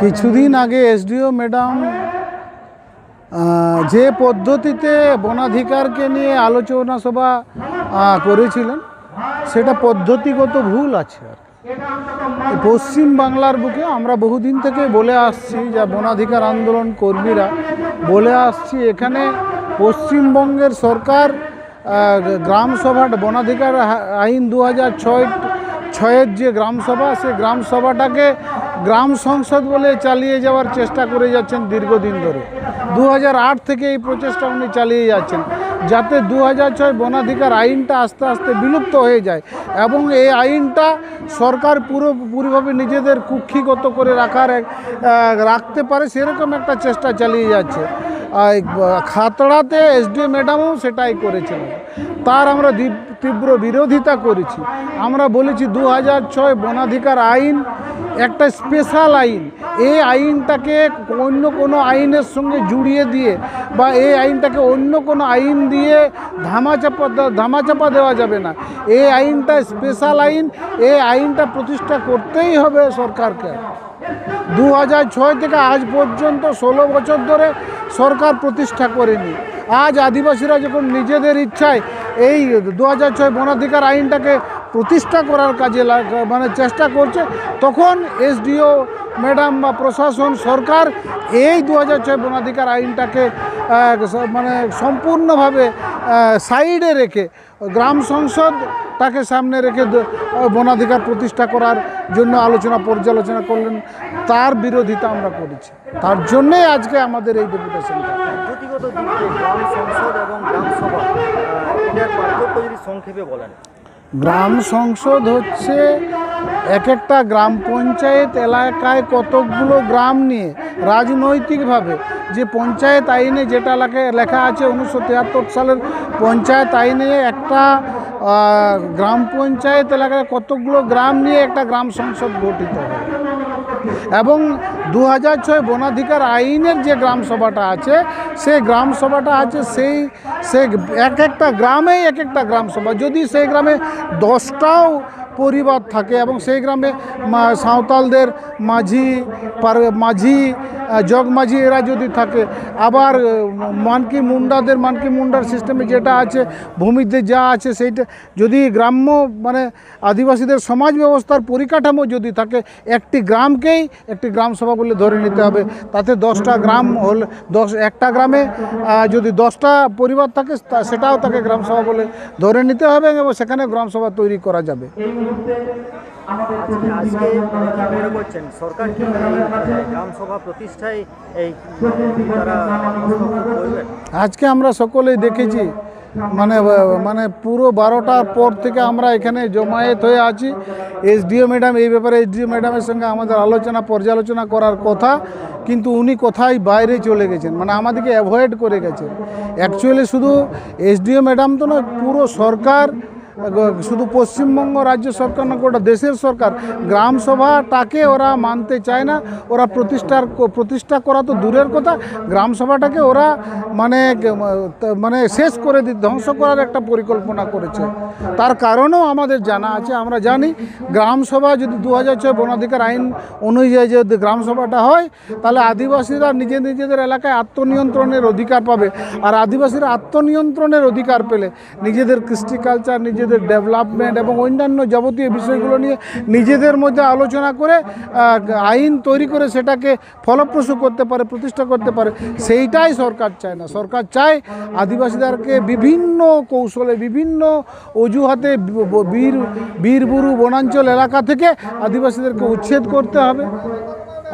কিছুদিন আগে SDO madam যে পদ্ধতিতে বনাধিকারকে নিয়ে আলোচনা সভা করেছিলেন সেটা পদ্ধতিগত ভুল আছে আর। পশ্চিম বাংলার বুকে আমরা বহুদিন থেকে বলে আসছি যা বনাধিকার আন্দোলন কর্মীরা বলে আসছি এখানে পশ্চিমবঙ্গের সরকার আহ, গ্রাম সভা বনাধিকার আইন দু হাজার ছয় ছয়ের যে গ্রাম সভা সে গ্রাম সভাটাকে গ্রাম সংসদ বলে চালিয়ে যাওয়ার চেষ্টা করে যাচ্ছেন দীর্ঘদিন ধরে। দু থেকে এই প্রচেষ্টা উনি চালিয়ে যাচ্ছেন। যাতে দু হাজার ছয় বনাধিকার আইনটা আস্তে আস্তে বিলুপ্ত হয়ে যায় এবং এই আইনটা সরকার পুরোপুরিভাবে নিজেদের কুক্ষিগত করে রাখার রাখতে পারে সেরকম একটা চেষ্টা চালিয়ে যাচ্ছে। খাতড়াতে এসডিও ম্যাডামও সেটাই করেছিলেন। তার আমরা তীব্র বিরোধিতা করেছি। আমরা বলেছি দু হাজার ছয় বনাধিকার আইন একটা স্পেশাল আইন। এই আইনটাকে অন্য কোনো আইনের সঙ্গে জুড়িয়ে দিয়ে বা এই আইনটাকে অন্য কোনো আইন দিয়ে ধামাচাপা ধামাচাপা দেওয়া যাবে না। এই আইনটা স্পেশাল আইন, এই আইনটা প্রতিষ্ঠা করতেই হবে সরকারকে। দু হাজার ছয় থেকে আজ পর্যন্ত ষোলো বছর ধরে সরকার প্রতিষ্ঠা করেনি। আজ আদিবাসীরা যখন নিজেদের ইচ্ছায় এই দু হাজার ছয় বনাধিকার আইনটাকে প্রতিষ্ঠা করার কাজে মানে চেষ্টা করছে। তখন এসডিও, ম্যাডাম বা প্রশাসন, সরকার এই দু হাজার ছয় বনাধিকার আইনটাকে মানে সম্পূর্ণভাবে সাইডে রেখে, গ্রাম সংসদ তাকে সামনে রেখে বনাধিকার প্রতিষ্ঠা করার জন্য আলোচনা পর্যালোচনা করলেন, তার বিরোধিতা আমরা করেছি। তার জন্যেই আজকে আমাদের এই যদি সংক্ষেপে বলেন। গ্রাম সংসদ হচ্ছে এক একটা গ্রাম পঞ্চায়েত এলাকায় কতকগুলো গ্রাম নিয়ে রাজনৈতিকভাবে যে পঞ্চায়েত আইনে যেটা লেখা লেখা আছে উনিশশো তিয়াত্তর সালের পঞ্চায়েত আইনে একটা গ্রাম পঞ্চায়েত এলাকায় কতকগুলো গ্রাম নিয়ে একটা গ্রাম সংসদ গঠিত হয়। এবং দু হাজার ছয় বনাধিকার আইনের যে গ্রাম সভাটা আছে, সেই গ্রাম সভাটা আছে সেই সে এক একটা গ্রামেই এক একটা গ্রাম সভা। যদি সেই গ্রামে দশটাও পরিবার থাকে এবং সেই গ্রামে সাঁওতালদের মাঝি পার- মাঝি আহ, জগ মাঝি এরা যদি থাকে আবার মানকি মুন্ডাদের মানকি মুন্ডার সিস্টেমে যেটা আছে ভূমিতে যা আছে সেইটা যদি গ্রাম্য মানে আদিবাসীদের সমাজ ব্যবস্থার পরিকাঠামো যদি থাকে একটি গ্রামকেই একটি গ্রাম সভা বলে ধরে নিতে হবে। তাতে দশটা গ্রাম হলে দশ একটা গ্রামে যদি দশটা পরিবার থাকে সেটাও তাকে গ্রাম সভা বলে ধরে নিতে হবে এবং সেখানে গ্রাম সভা তৈরি করা যাবে। আজকে মনে করছেন সরকার কি গ্রাম সভা প্রতিষ্ঠায় এই তারা আজকে আমরা সকলেই দেখেছি মানে মানে পুরো বারোটার পর থেকে আমরা এখানে জমায়েত হয়ে আছি। এসডিও ম্যাডাম এই ব্যাপারে এসডিও ম্যাডামের সঙ্গে আমাদের আলোচনা পর্যালোচনা করার কথা কিন্তু উনি কোথায় বাইরে চলে গেছেন? মানে আমাদেরকে অ্যাভয়েড করে গেছেন। অ্যাকচুয়ালি শুধু এসডিও ম্যাডাম তো নয় পুরো সরকার শুধু পশ্চিমবঙ্গ রাজ্য সরকার না, গোটা দেশের সরকার, গ্রাম সভাটাকে ওরা মানতে চায় না। ওরা প্রতিষ্ঠার প্রতিষ্ঠা করা তো দূরের কথা, গ্রাম সভাটাকে ওরা মানে মানে শেষ করে দি, ধ্বংস করার একটা পরিকল্পনা করেছে। তার কারণেও আমাদের জানা আছে, আমরা জানি, গ্রাম সভা যদি দু হাজার ছয় বনাধিকার আইন অনুযায়ী যদি গ্রাম সভাটা হয়, তাহলে আদিবাসীরা নিজে নিজেদের এলাকায় আত্মনিয়ন্ত্রণের অধিকার পাবে। আর আদিবাসীরা আত্মনিয়ন্ত্রণের অধিকার পেলে, নিজেদের কৃষ্টি কালচার নিজেদের ডেভেলপমেন্ট এবং অন্যান্য যাবতীয় বিষয়গুলো নিয়ে নিজেদের মধ্যে আলোচনা করে আইন তৈরি করে সেটাকে ফলপ্রসূ করতে পারে, প্রতিষ্ঠা করতে পারে, সেইটাই সরকার চায় না। সরকার চায় আদিবাসীদেরকে বিভিন্ন কৌশলে, বিভিন্ন অজুহাতে বীর বীরবুরু বনাঞ্চল এলাকা থেকে আদিবাসীদেরকে উচ্ছেদ করতে হবে।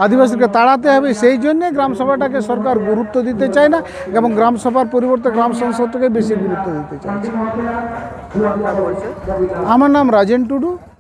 আদিবাসীকে তাড়াতে হবে, সেই জন্যে গ্রাম সভাটাকে সরকার গুরুত্ব দিতে চায় না এবং গ্রাম সভার পরিবর্তে গ্রাম সংসদকে বেশি গুরুত্ব দিতে চাইছে। আমার নাম রাজেন টুডু।